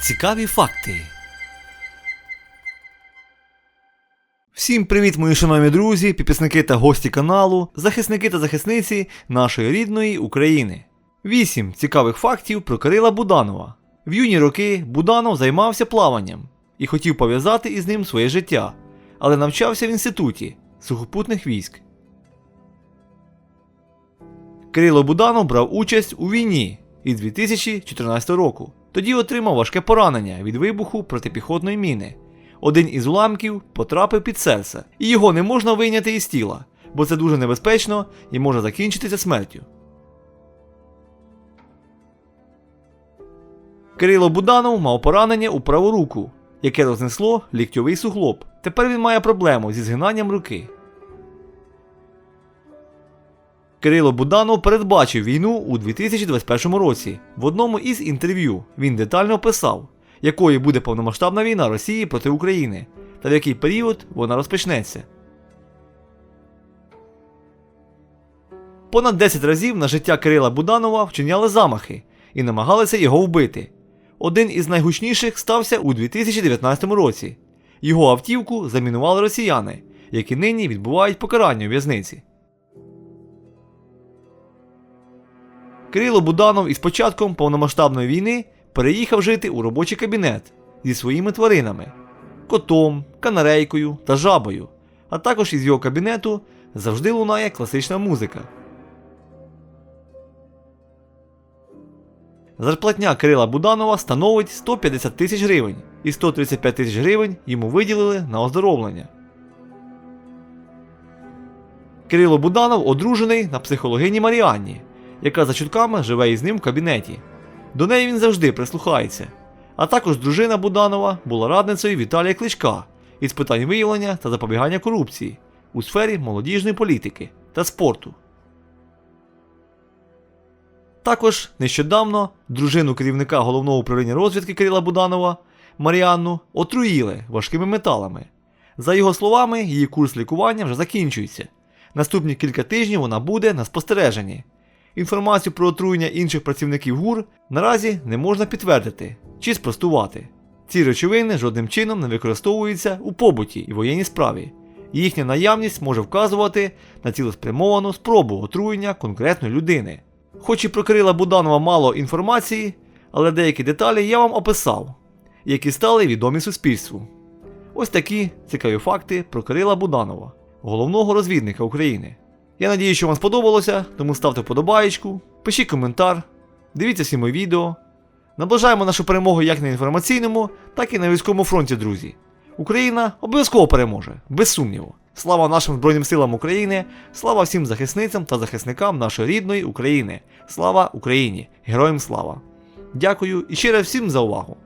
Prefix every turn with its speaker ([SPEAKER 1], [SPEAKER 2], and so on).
[SPEAKER 1] Цікаві факти. Всім привіт, мої шановні друзі, підписники та гості каналу, захисники та захисниці нашої рідної України. Вісім цікавих фактів про Кирила Буданова. В юні роки Буданов займався плаванням і хотів пов'язати із ним своє життя, але навчався в інституті сухопутних військ. Кирило Буданов брав участь у війні із 2014 року. Тоді отримав важке поранення від вибуху протипіхотної міни. Один із уламків потрапив під серце, і його не можна вийняти із тіла, бо це дуже небезпечно і може закінчитися смертю. Кирило Буданов мав поранення у праву руку, яке рознесло ліктьовий суглоб. Тепер він має проблему зі згинанням руки. Кирило Буданов передбачив війну у 2021 році. В одному із інтерв'ю він детально описав, якою буде повномасштабна війна Росії проти України та в який період вона розпочнеться. Понад 10 разів на життя Кирила Буданова вчиняли замахи і намагалися його вбити. Один із найгучніших стався у 2019 році. Його автівку замінували росіяни, які нині відбувають покарання у в'язниці. Кирило Буданов із початком повномасштабної війни переїхав жити у робочий кабінет зі своїми тваринами котом, канарейкою та жабою, а також із його кабінету завжди лунає класична музика. Зарплатня Кирила Буданова становить 150 тисяч гривень і 135 тисяч гривень йому виділили на оздоровлення. Кирило Буданов одружений на психологині Маріанні, яка за чутками живе із ним в кабінеті. До неї він завжди прислухається. А також дружина Буданова була радницею Віталія Кличка із питань виявлення та запобігання корупції у сфері молодіжної політики та спорту. Також нещодавно дружину керівника головного управління розвідки Кирила Буданова Маріанну отруїли важкими металами. За його словами, її курс лікування вже закінчується. Наступні кілька тижнів вона буде на спостереженні. Інформацію про отруєння інших працівників ГУР наразі не можна підтвердити чи спростувати. Ці речовини жодним чином не використовуються у побуті і воєнній справі. і Їхня наявність може вказувати на цілеспрямовану спробу отруєння конкретної людини. Хоч і про Кирила Буданова мало інформації, але деякі деталі я вам описав, які стали відомі суспільству. Ось такі цікаві факти про Кирила Буданова, головного розвідника України. Я надію, що вам сподобалося, тому ставте вподобаєчку, пишіть коментар, дивіться всі мої відео. Наближаємо нашу перемогу як на інформаційному, так і на військовому фронті, друзі. Україна обов'язково переможе, без сумніву. Слава нашим Збройним силам України, слава всім захисницям та захисникам нашої рідної України. Слава Україні! Героям слава! Дякую і раз всім за увагу!